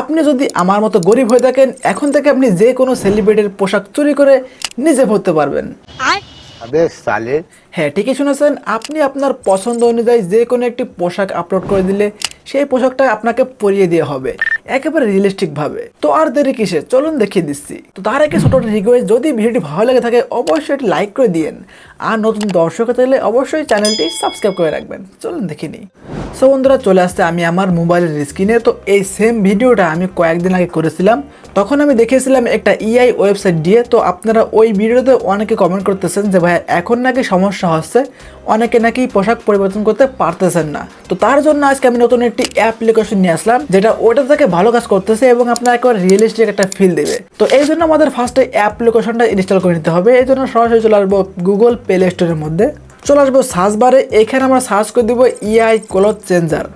আপনি যদি আমার মতো গরিব হয়ে থাকেন এখন থেকে আপনি যে কোনো সেলিব্রিটির পোশাক চুরি করে নিজে ভরতে পারবেন। হ্যাঁ ঠিকই শুনেছেন। আপনি আপনার পছন্দ অনুযায়ী যে কোনো একটি পোশাক আপলোড করে দিলে সেই পোশাকটা আপনাকে পরিয়ে দেওয়া হবে একেবারে রিয়েলিস্টিকভাবে তো আর দেরি কিসে চলুন দেখিয়ে দিচ্ছি। তো তার একটি ছোটো রিকোয়েস্ট যদি ভিডিওটি ভালো লাগে থাকে অবশ্যই এটি লাইক করে দিন আর নতুন দর্শক হতে অবশ্যই চ্যানেলটি সাবস্ক্রাইব করে রাখবেন। চলুন দেখিনি সো বন্ধুরা, চলে আসছে আমি আমার মোবাইলের স্ক্রিনে। তো এই সেম ভিডিওটা আমি কয়েকদিন আগে করেছিলাম। তখন আমি দেখেছিলাম একটা ইআই ওয়েবসাইট দিয়ে। তো আপনারা ওই ভিডিওতে অনেকে কমেন্ট করতেছেন যে ভাই এখন নাকি সমস্যা হচ্ছে। অনেকে নাকি পোশাক পরিবর্তন করতে পারতেছেন না। তো তার জন্য আজকে আমি নতুন একটি অ্যাপ্লিকেশন নিয়ে আসলাম, যেটা ওটা থেকে ভালো কাজ করতেছে এবং আপনার একেবারে রিয়েলিস্টিক একটা ফিল দেবে। তো এই জন্য আমাদের ফার্স্টে অ্যাপ্লিকেশনটা ইনস্টল করে নিতে হবে। এই জন্য সরাসরি চলে আসব গুগল প্লে স্টোরের মধ্যে। চলে আসব সার্চ বারে এখানে আমরা সার্চ করে দিব ইআই ক্লথ চেঞ্জার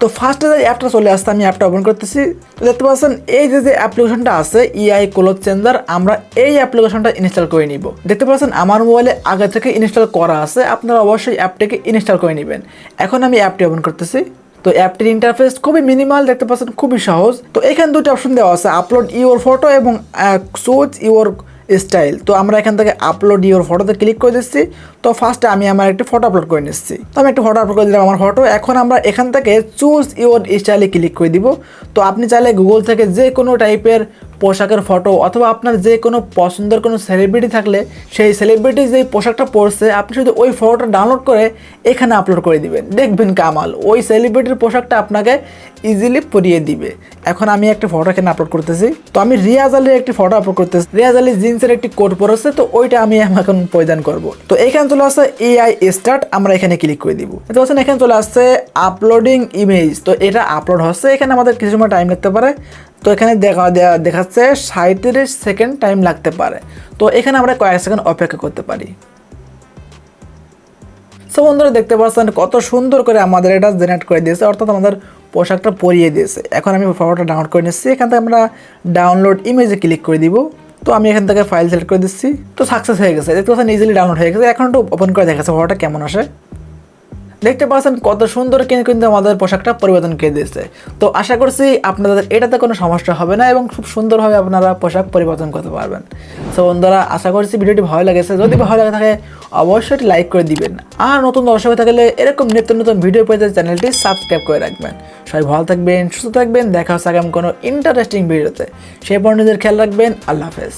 তো ফার্স্টে যে অ্যাপটা চলে আসছে, আমি অ্যাপটা ওপেন করতেছি। তো দেখতে পাচ্ছেন, এই যে যে অ্যাপ্লিকেশনটা আছে ইআই ক্লোথ চেঞ্জার আমরা এই অ্যাপ্লিকেশনটা ইনস্টল করে নিব। দেখতে পাচ্ছেন, আমার মোবাইলে আগে থেকে ইনস্টল করা আছে, আপনারা অবশ্যই অ্যাপটাকে ইনস্টল করে নেবেন। এখন আমি অ্যাপটি ওপেন করতেছি। তো অ্যাপটির ইন্টারফেস খুবই মিনিমাল দেখতে পাচ্ছেন, খুবই সহজ। তো এখানে দুটো অপশন দেওয়া আছে আপলোড ইওর ফটো এবং সুচ ইওর স্টাইল তো আমরা এখান থেকে আপলোড ইওর ফটোতে ক্লিক করে দিচ্ছি। তো ফার্স্টে আমি আমার একটি ফটো আপলোড করে নিচ্ছি। তো আমি একটি ফটো আপলোড করে দিলাম আমার ফটো এখন আমরা এখান থেকে চুজ ইউর স্টাইলে ক্লিক করে দিব। তো আপনি চাইলে গুগল থেকে যে কোনো টাইপের পোশাকের ফটো অথবা আপনার যে কোনো পছন্দের কোনো সেলিব্রিটি থাকলে সেই সেলিব্রিটি যেই পোশাকটা পরছে, আপনি শুধু ওই ফটোটা ডাউনলোড করে এখানে আপলোড করে দিবেন। দেখবেন কামাল, ওই সেলিব্রিটির পোশাকটা আপনাকে ইজিলি পরিয়ে দিবে। এখন আমি একটা ফটো এখানে আপলোড করতেছি। তো আমি রিয়াজ আলীর একটি ফটো আপলোড করতেছি। রিয়াজ আলী জিন্সের একটি কোট পরেছে, তো ওইটা আমি এখন পরিধান করব। তো এখানে চলে আসছে এআই স্টার্ট আমরা এখানে ক্লিক করে দিব। তো পাচ্ছেন, এখানে চলে আসছে আপলোডিং ইমেজ তো এটা আপলোড হচ্ছে। এখানে আমাদের কিছু সময় টাইম লাগতে পারে। তো এখানে দেখা দেখাচ্ছে সাঁত্রিশ সেকেন্ড টাইম লাগতে পারে। তো এখানে আমরা কয়েক সেকেন্ড অপেক্ষা করতে পারি। সো বন্ধুরা দেখতে পাচ্ছেন কত সুন্দর করে আমাদের এটা জেনারেট করে দিয়েছে, অর্থাৎ আমাদের পোশাকটা পরিয়ে দিয়েছে। এখন আমি ফটোটা ডাউনলোড করে নিচ্ছি। এখান থেকে আমরা ডাউনলোড ইমেজে ক্লিক করে দিব। তো আমি এখান থেকে ফাইল সিলেক্ট করে দিচ্ছি। তো সাকসেস হয়ে গেছে। দেখতে পাচ্ছেন ইজিলি ডাউনলোড হয়ে গেছে। এখন একটু ওপেন করে দেখাচ্ছে ফটোটা কেমন আসে। দেখতে পাচ্ছেন কত সুন্দর কিন্তু কিন্তু আমাদের পোশাকটা পরিবর্তন করে দিয়েছে। তো আশা করছি আপনাদের এটাতে কোনো সমস্যা হবে না এবং খুব সুন্দরভাবে আপনারা পোশাক পরিবর্তন করতে পারবেন। তো বন্ধুরা, আশা করছি ভিডিওটি ভালো লেগেছে। যদি ভালো লাগে থাকে, অবশ্যই লাইক করে দিবেন। আর নতুন দর্শক থাকলে এরকম নিত্য নতুন ভিডিও পেতে চ্যানেলটি সাবস্ক্রাইব করে রাখবেন। সবাই ভালো থাকবেন, সুস্থ থাকবেন, দেখা হচ্ছে আগামী কোনো ইন্টারেস্টিং ভিডিওতে সেই পর নিজের খেয়াল রাখবেন। আল্লাহ হাফেজ।